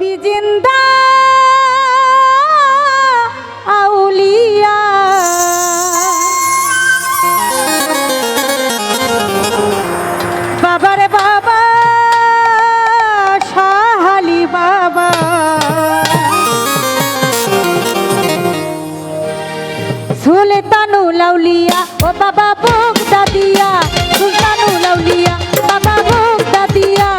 বন্দি জিন্দা আউলিয়া। বাবারে বাবা, শাহালি বাবা। সুলতানুল আউলিয়া ও বাবা ভোগ দাদিয়া সুলতানুল আউলিয়া বাবা ভোগ দাদিয়া